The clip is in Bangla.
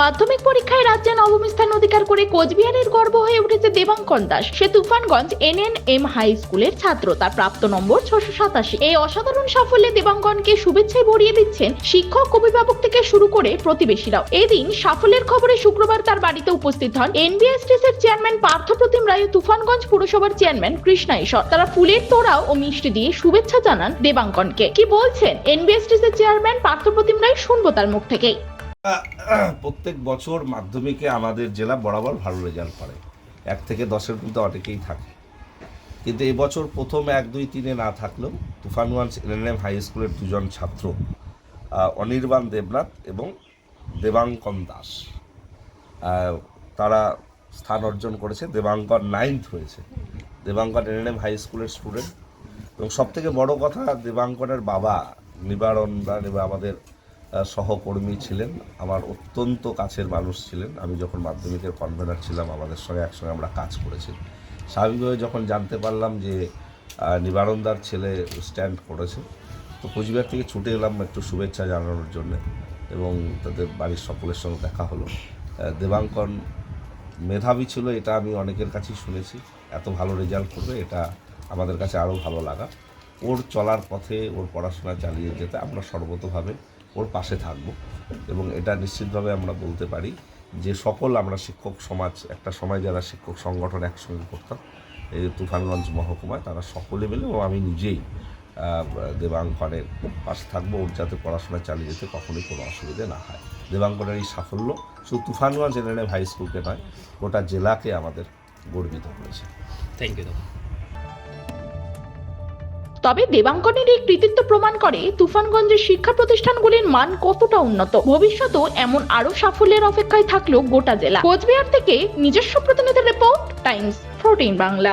মাধ্যমিক পরীক্ষায় রাজ্যে নবম স্থান অধিকার করে কোচবিহারের গর্ব হয়ে উঠেছে দেবাঙ্কন দাস। সে Tufanganj N N M high স্কুলের ছাত্র। তার প্রাপ্ত নম্বর ছশো সাতাশি। এই অসাধারণ সাফল্যে দেবাঙ্কনকে শুভেচ্ছায় ভরিয়ে দিচ্ছেন শিক্ষক, অভিভাবক থেকে শুরু করে প্রতিবেশীরাও। এদিন সাফল্যের খবরে শুক্রবার তার বাড়িতে উপস্থিত হন এনবিএসটিস এর চেয়ারম্যান পার্থপ্রতিম রায় ও তুফানগঞ্জ পুরসভার চেয়ারম্যান কৃষ্ণা ঈশ্বর। তারা ফুলের তোড়া ও মিষ্টি দিয়ে শুভেচ্ছা জানান দেবাঙ্কনকে। কি বলছেন এনবিএসটিস এর চেয়ারম্যান পার্থপ্রতিম রায়? শুনব তার মুখ থেকেই। প্রত্যেক বছর মাধ্যমিকে আমাদের জেলা বরাবর ভালো রেজাল্ট করে এক থেকে দশের মধ্যে অনেকেই থাকে। কিন্তু এবছর প্রথম এক, দুই, তিনে না থাকলেও তুফান তুফানগঞ্জ এলএনএম হাই স্কুলের দুজন ছাত্র অনির্বাণ দেবনাথ এবং দেবাঙ্কন দাস। তারা স্থান অর্জন করেছে। দেবাঙ্কন নাইন্থ হয়েছে। দেবাঙ্কন এলএনএম হাই স্কুলের স্টুডেন্ট এবং সবথেকে বড় কথা, দেবাঙ্কনের বাবা নিবারণ এবং আমাদের সহকর্মী ছিলেন, আমার অত্যন্ত কাছের মানুষ ছিলেন। আমি যখন মাধ্যমিকের কনভেনার ছিলাম, আমাদের সঙ্গে একসঙ্গে আমরা কাজ করেছি। স্বাভাবিকভাবে যখন জানতে পারলাম যে নিবারণদার ছেলে স্ট্যান্ড করেছে, তো কোচবিহার থেকে ছুটে এলাম একটু শুভেচ্ছা জানানোর জন্য এবং তাদের বাড়ির সকলের সঙ্গে দেখা হলো। দেবাঙ্কন মেধাবী ছিল, এটা আমি অনেকের কাছেই শুনেছি। এত ভালো রেজাল্ট করবে, এটা আমাদের কাছে আরও ভালো লাগা। ওর চলার পথে, ওর পড়াশোনা চালিয়ে যেতে আমরা সর্বতভাবে ওর পাশে থাকব। এবং এটা নিশ্চিতভাবে আমরা বলতে পারি যে সকল আমরা শিক্ষক সমাজ, একটা সময় যারা শিক্ষক সংগঠন একসঙ্গে করতাম, এই তুফানগঞ্জ মহকুমায়, তারা সকলে মিলে ও আমি নিজেই দেবাঙ্কনের পাশে থাকব। ওর যাতে পড়াশোনা চালিয়ে যেতে কখনোই কোনো অসুবিধে না হয়। দেবাঙ্কনের এই সাফল্য শুধু তুফানগঞ্জ এনএনএম হাই স্কুলকে নয়, গোটা জেলাকে আমাদের গর্বিত করেছে। থ্যাংক ইউ তবে দেবাঙ্কনের এই কৃতিত্ব প্রমাণ করে তুফানগঞ্জের শিক্ষা প্রতিষ্ঠানগুলির মান কতটা উন্নত। ভবিষ্যতেও এমন আরও সাফল্যের অপেক্ষায় থাকল গোটা জেলা। কোচবিহার থেকে নিজস্ব প্রতিনিধি রিপোর্ট, টাইমস, ফোরটিন বাংলা।